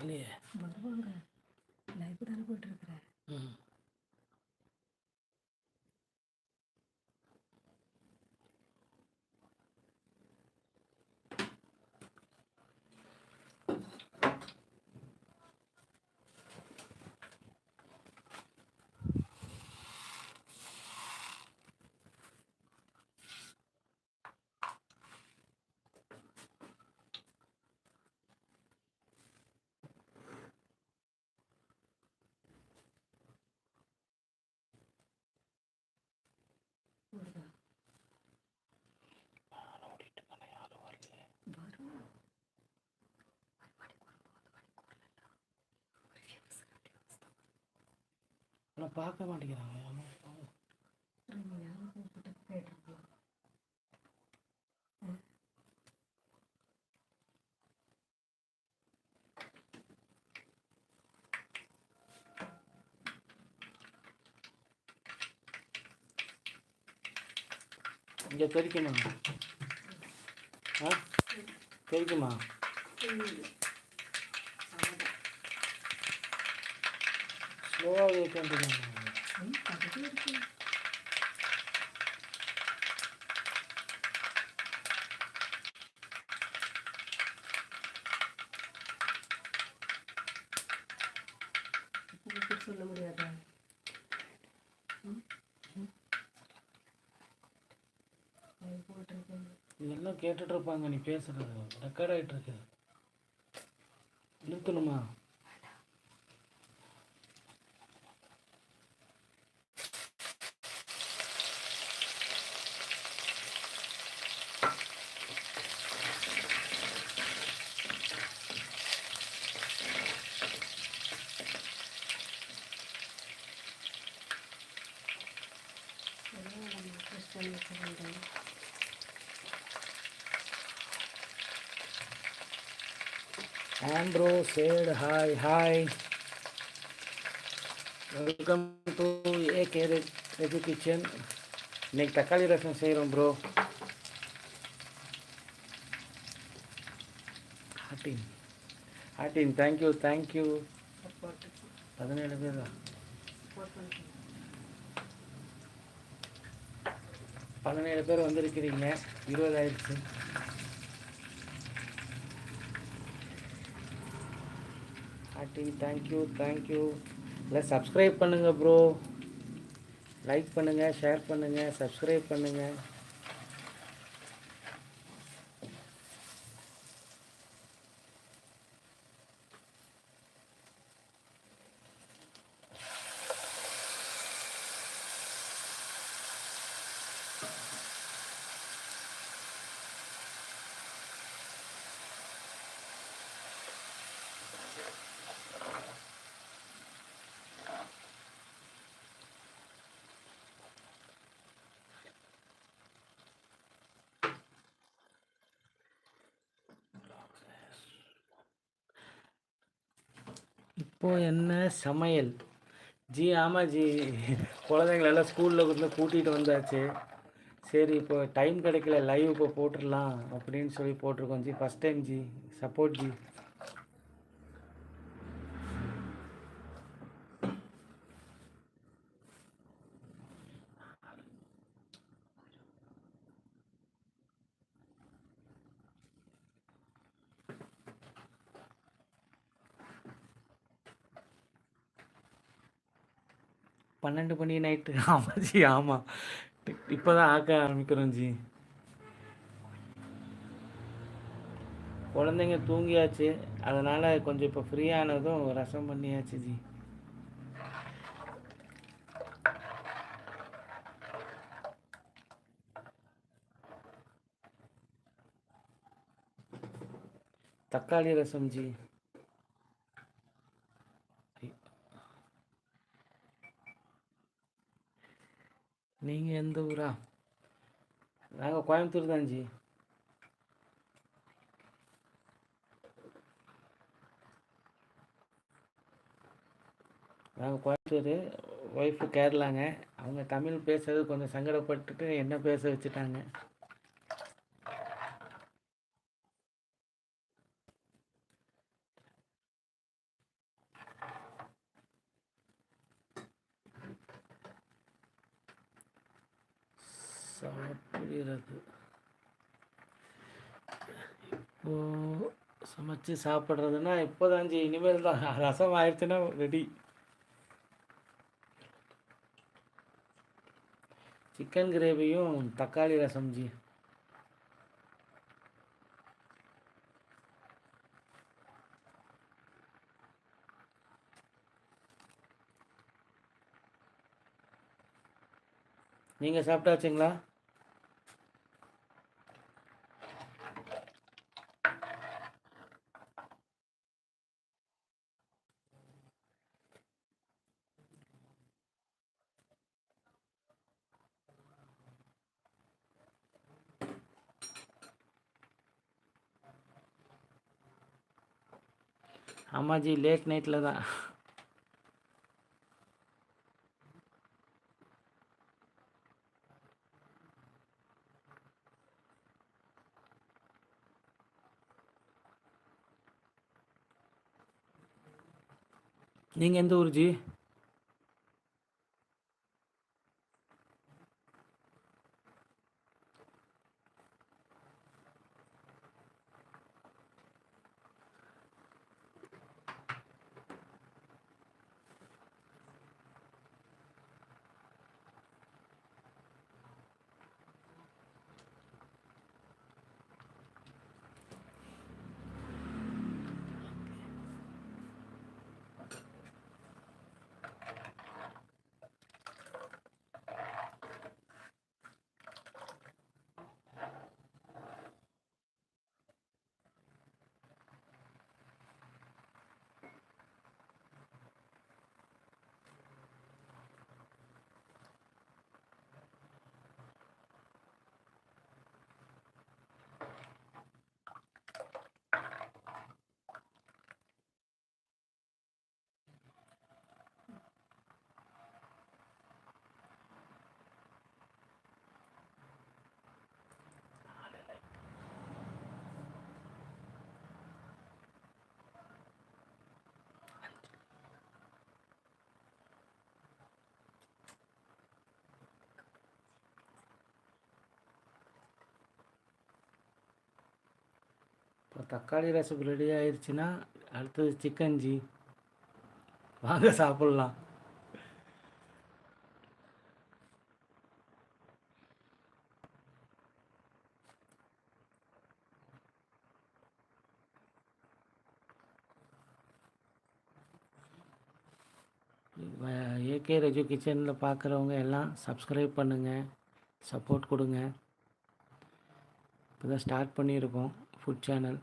வரலையே வருவாங்க லைவ் தானே போயிட்டுருக்குற ம். ஆனால் பார்க்க மாட்டேங்கிறாங்க. ஆமா, ஆமா. நீ இங்கே தெரிக்குமா ஆ? தெரிக்குமா? ஸ்லோவாக கேட்க பக்கத்தில் சொல்ல முடியாதா இதெல்லாம் கேட்டுட்டு இருப்பாங்க நீ பேசுறது. ரெக்கார்ட் ஆகிட்டு இருக்கு நிறுத்தணுமா? ஆண்ட்ரோ chat hi hi welcome to a carrot Reji kitchen இன்னைக்கு தக்காளி ரசம் செய்கிறோம் ப்ரோ ஹாட்டின் ஹாட்டின் தேங்க்யூ தேங்க்யூ பதினேழு பேர்? தான் பதினேழு பேர் வந்திருக்கிறீங்க. இருபதாயிரத்து ஹாட்டின் தேங்க்யூ தேங்க்யூ இல்லை சப்ஸ்கிரைப் பண்ணுங்கள் ப்ரோ லைக் பண்ணுங்கள் ஷேர் பண்ணுங்கள் சப்ஸ்கிரைப் பண்ணுங்கள் இப்போது என்ன சமையல்? ஜி ஆமாம் ஜி. குழந்தைங்களெல்லாம் ஸ்கூலில் வந்து கூட்டிகிட்டு வந்தாச்சு. சரி இப்போ டைம் கிடைக்கல லைவ் இப்போ போட்டுடலாம் அப்படின்னு சொல்லி போட்டிருக்கோம் G. First time G. Support G. பன்னெண்டு மணி நைட்டு. ஆமா ஜி ஆமாம் இப்போ தான் ஆக்க ஆரம்பிக்கிறோம் ஜி. குழந்தைங்க தூங்கியாச்சு. அதனால் கொஞ்சம் இப்போ ஃப்ரீயானதும் ரசம் பண்ணியாச்சு ஜி. தக்காளி ரசம் ஜி. நீங்கள் எந்த ஊரா? நாங்கள் கோயம்புத்தூர் தான் ஜி. நாங்கள் கோயம்புத்தூர் ஒய்ஃபு கேரளாங்க. அவங்க தமிழ் பேசுறது கொஞ்சம் சங்கடப்பட்டுட்டு என்ன பேச வச்சுட்டாங்க சாப்பிடுறது இப்போ வச்சு சாப்பிட்றதுன்னா இப்போதான் இனிமேல் தான். ரசம் ஆயிடுச்சுன்னா ரெடி சிக்கன் கிரேவியும் தக்காளி ரசம் ஜி. நீங்கள் சாப்பிட்டாச்சுங்களா? ஆமாம் ஜி லேட் நைட்டில் தான். நீங்கள் எந்த ஊர் ஜி? இப்போ தக்காளி ரசம் ரெடி ஆயிடுச்சுன்னா அடுத்தது சிக்கன் ஜி. வாங்க சாப்பிட்லாம். ஏகே ரஜு கிச்சனில் பார்க்குறவங்க எல்லாம் சப்ஸ்கிரைப் பண்ணுங்கள் சப்போர்ட் கொடுங்க. இப்போ தான் ஸ்டார்ட் பண்ணியிருக்கோம் ஃபுட் சேனல்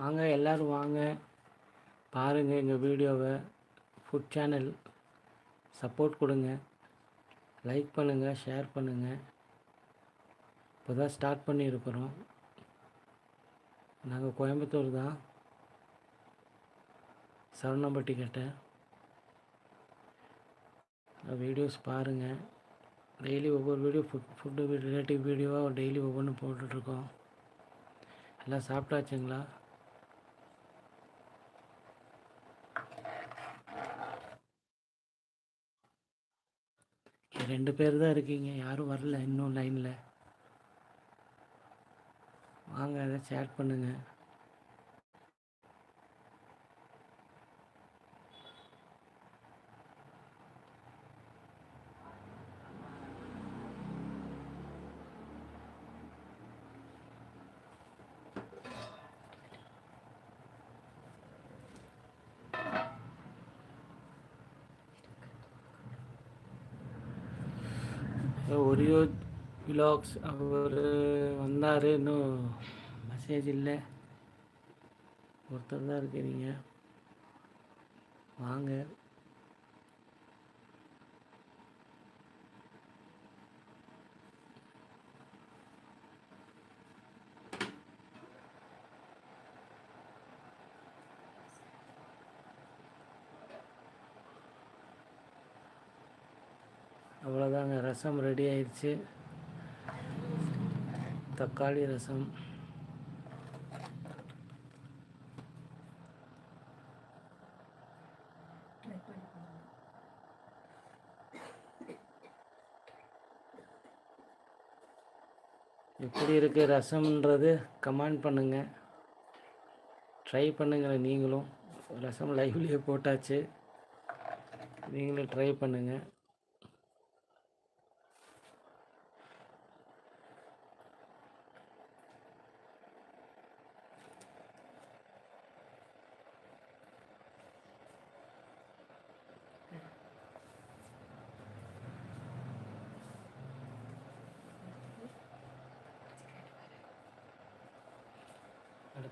வாங்க எல்லோரும் வாங்க. பாருங்கள் எங்கள் வீடியோவை. ஃபுட் சேனல் சப்போர்ட் கொடுங்க. லைக் பண்ணுங்கள் ஷேர் பண்ணுங்கள் இப்போ தான் ஸ்டார்ட் பண்ணியிருக்கிறோம். நாங்கள் கோயம்புத்தூர் தான். சரவணம்பட்டி கிட்ட. வீடியோஸ் பாருங்கள் டெய்லி ஒவ்வொரு வீடியோ ஃபுட் ஃபுட்டு ரிலேட்டிவ் வீடியோவாக டெய்லி ஒவ்வொன்றும் போட்டுட்ருக்கோம். எல்லாம் சாப்பிட்டாச்சுங்களா? ரெண்டு பேர் தான் இருக்கீங்க. யாரும் வரல இன்னும் லைனில் வாங்க அதை சேட் பண்ணுங்கள் ஒரியோ விலாக்ஸ் அவர் வந்தார். இன்னும் மெசேஜ் இல்லை. ஒருத்தர் தான் இருக்கிறீங்க வாங்க. அவ்வளோதாங்க ரசம் ரெடி ஆயிடுச்சு. தக்காளி ரசம். எப்படி இருக்குது ரசம்ன்றது கமெண்ட் பண்ணுங்கள் ட்ரை பண்ணுங்களேன் நீங்களும். ரசம் லைவ்லேயே போட்டாச்சு. நீங்களும் ட்ரை பண்ணுங்கள்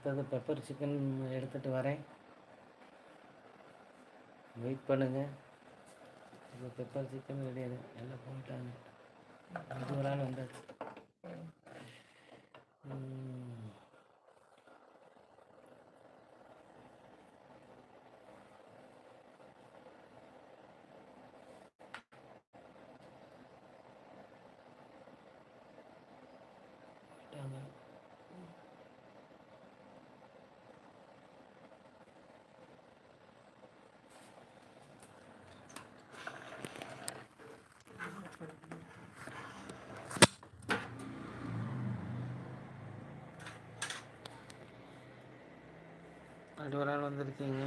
அடுத்தது பெப்பர் சிக்கன் எடுத்துகிட்டு வரேன். வெயிட் பண்ணுங்கள் இப்போ பெப்பர் சிக்கன் கிடையாது எல்லாம் போயிட்டாங்க அது ஒரு ஆள் வந்தாச்சு ம். போயிட்டாங்க அப்படி ஒரு ஆள் வந்திருக்கீங்க.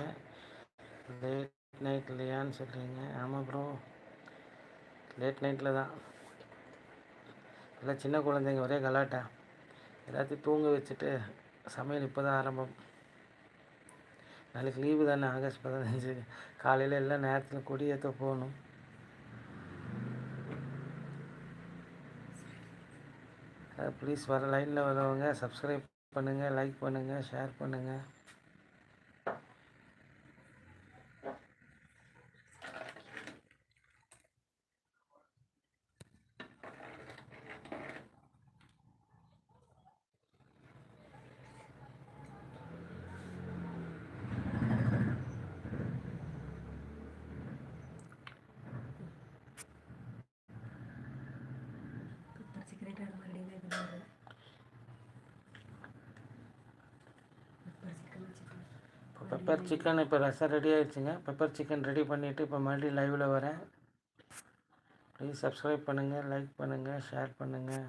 லேட் நைட் இல்லையான்னு சொல்கிறீங்க ஆமாம் ப்ரோ லேட் நைட்டில் தான். எல்லாம் சின்ன குழந்தைங்க ஒரே கலாட்டா. எல்லாத்தையும் தூங்க வச்சுட்டு சமையல் இப்போ தான் ஆரம்பம். நாளைக்கு லீவு தானே ஆகஸ்ட் பதினஞ்சு. காலையில் எல்லாம் நேரத்தில் கொடியேற்ற போகணும். ப்ளீஸ் வர லைனில் வரவங்க சப்ஸ்கிரைப் பண்ணுங்கள் லைக் பண்ணுங்கள் ஷேர் பண்ணுங்கள் பெப்பர் சிக்கன் மறுபடியும் இது வேறு பெப்பர் சிக்கன் சிக்கன் இப்போ பெப்பர் சிக்கன் இப்போ ரசம் ரெடி ஆயிடுச்சுங்க. பெப்பர் சிக்கன் ரெடி பண்ணிவிட்டு இப்போ மறுபடியும் லைவில் வரேன். ப்ளீஸ் சப்ஸ்கிரைப் பண்ணுங்கள் லைக் பண்ணுங்கள் ஷேர் பண்ணுங்கள்